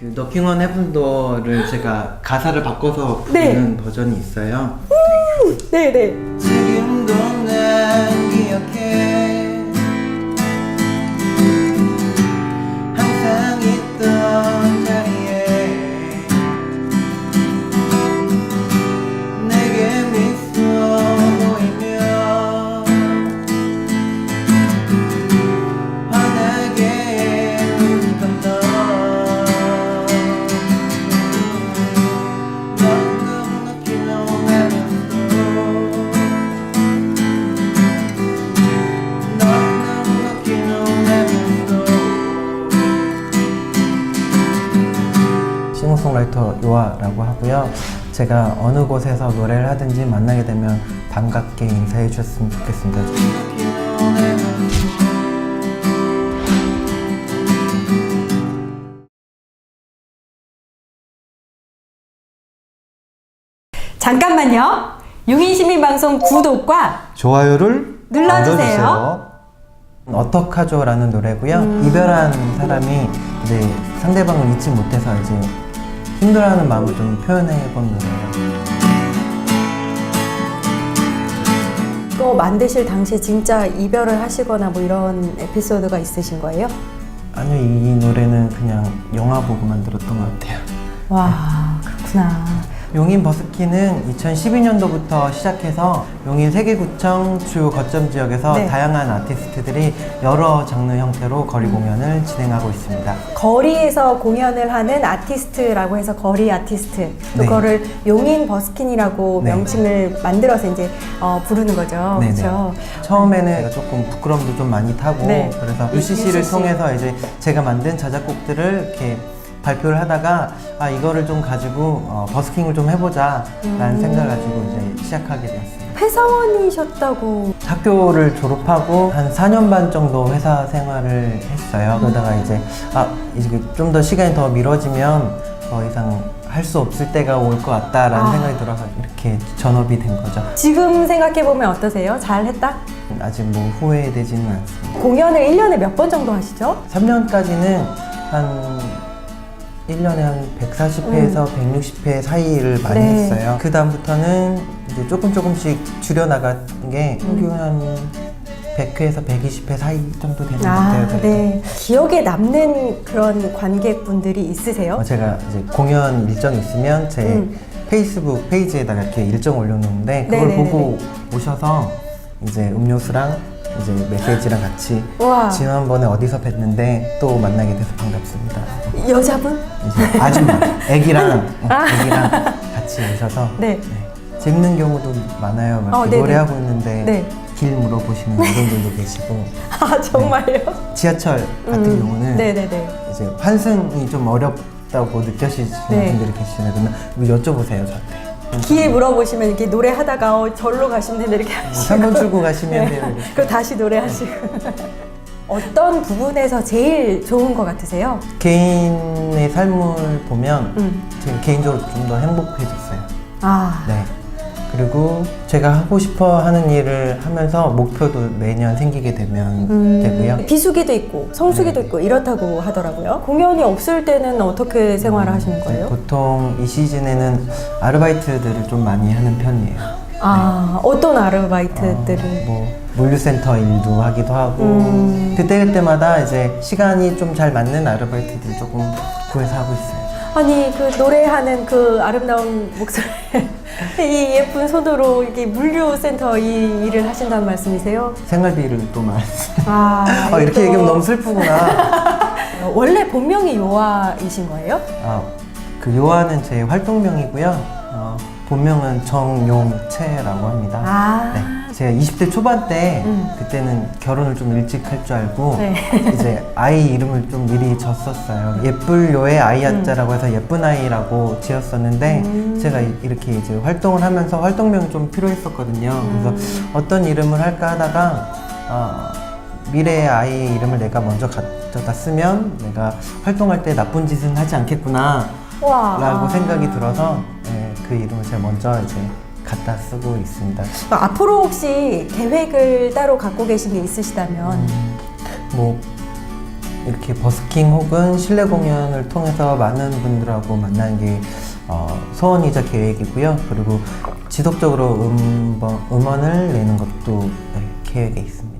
그 너킹 on 헤븐도어를 제가 가사를 바꿔서 네. 부르는 버전이 있어요. 네네. 지금도 난 기억해 싱어송라이터 요아라고 하고요. 제가 어느 곳에서 노래를 하든지 만나게 되면 반갑게 인사해 주셨으면 좋겠습니다. 잠깐만요. 용인시민방송 구독과 좋아요를 눌러주세요. 어떡하죠 라는 노래고요. 이별한 사람이 이제 상대방을 잊지 못해서 이제 힘들어하는 마음을 좀 표현해 본 노래예요. 이거 만드실 당시에 진짜 이별을 하시거나 뭐 이런 에피소드가 있으신 거예요? 아니요, 이 노래는 그냥 영화 보고 만들었던 것 같아요. 와 그렇구나. 용인 버스키는 2012년도부터 시작해서 용인 세계구청 주요 거점 지역에서 네. 다양한 아티스트들이 여러 장르 형태로 거리 공연을 진행하고 있습니다. 거리에서 공연을 하는 아티스트라고 해서 거리 아티스트 네. 그거를 용인 버스킨이라고 네. 명칭을 만들어서 이제 어, 부르는 거죠. 네네. 그렇죠. 처음에는 제가 조금 부끄럼도 좀 많이 타고 네. 그래서 유- UCC를 UCC. 통해서 이제 제가 만든 자작곡들을 이렇게 발표를 하다가 아 이거를 좀 가지고 어, 버스킹을 좀 해보자 라는 음. 생각을 가지고 이제 시작하게 되었습니다. 회사원이셨다고. 학교를 졸업하고 한 4년 반 정도 회사 생활을 했어요. 그러다가 이제 아 이제 좀 더 시간이 더 미뤄지면 더 이상 할 수 없을 때가 올 것 같다라는 아. 생각이 들어서 이렇게 전업이 된 거죠. 지금 생각해 보면 어떠세요? 잘 했다? 아직 뭐 후회되지는 않습니다. 공연을 1년에 몇 번 정도 하시죠? 3년까지는 한 1년에 한 140회에서 160회 사이를 많이 음. 네. 했어요. 그 다음부터는 이제 조금 조금씩 줄여나간 게 평균 한 100회에서 120회 사이 정도 되는 것 같아요. 아, 그래도. 네. 기억에 남는 그런 관객분들이 있으세요? 어, 제가 이제 공연 일정이 있으면 제 음. 페이스북 페이지에다가 이렇게 일정 올려놓는데 그걸 네네네네. 보고 오셔서 이제 음료수랑 이제 메시지랑 같이 와. 지난번에 어디서 뵀는데 또 만나게 돼서 반갑습니다. 여자분? 이제 아줌마, 애기랑 어, 애기랑 같이 오셔서 네. 재밌는 경우도 많아요. 막 어, 이렇게 네네. 노래하고 있는데 네. 길 물어보시는 어른들도 계시고 아, 정말요? 지하철 같은 음. 경우는 네네네. 이제 환승이 좀 어렵다고 느껴지시는 네. 분들이 계시잖아요. 그러면 뭐 여쭤보세요 저한테. 길 물어보시면 이렇게 노래하다가 어, 절로 가시면 된다 이렇게 하시고. 3번 출구 가시면 돼요. 이렇게. 그리고 다시 노래하시고. 어떤 부분에서 제일 좋은 것 같으세요? 개인의 삶을 보면 음. 제가 개인적으로 좀 더 행복해졌어요. 아. 네. 그리고 제가 하고 싶어 하는 일을 하면서 목표도 매년 생기게 되면 음, 되고요. 비수기도 있고 성수기도 네. 있고 이렇다고 하더라고요. 공연이 없을 때는 어떻게 생활을 하시는 네, 거예요? 보통 이 시즌에는 아르바이트들을 좀 많이 하는 편이에요. 아 어떤 아르바이트들을 어, 뭐 물류센터 일도 하기도 하고 음. 그때 그때마다 이제 시간이 좀 잘 맞는 아르바이트들 조금 구해서 하고 있어요. 아니 그 노래하는 그 아름다운 목소리 이 예쁜 손으로 이게 물류센터 이 일을 하신다는 말씀이세요? 생활비를 또 많이. 아 아, 이렇게 또 얘기하면 너무 슬프구나. 원래 본명이 요아이신 거예요? 아, 그 요한은 제 활동명이고요. 어, 본명은 정용채라고 합니다. 아 네. 제가 20대 초반 때 음. 그때는 결혼을 좀 일찍 할 줄 알고 네. 이제 아이 이름을 좀 미리 졌었어요. 예쁠요의 아이 한자라고 해서 예쁜 아이라고 지었었는데 음. 제가 이- 이렇게 이제 활동을 하면서 활동명이 좀 필요했었거든요. 음. 그래서 어떤 이름을 할까 하다가 어, 미래의 아이 이름을 내가 먼저 가져다 쓰면 내가 활동할 때 나쁜 짓은 하지 않겠구나 와 라고 생각이 들어서 예, 그 이름을 제가 먼저 이제 갖다 쓰고 있습니다. 앞으로 혹시 계획을 따로 갖고 계신 게 있으시다면 뭐 이렇게 버스킹 혹은 실내 공연을 통해서 많은 분들하고 만나는 게 어, 소원이자 계획이고요. 그리고 지속적으로 음번, 음원을 내는 것도 네, 계획에 있습니다.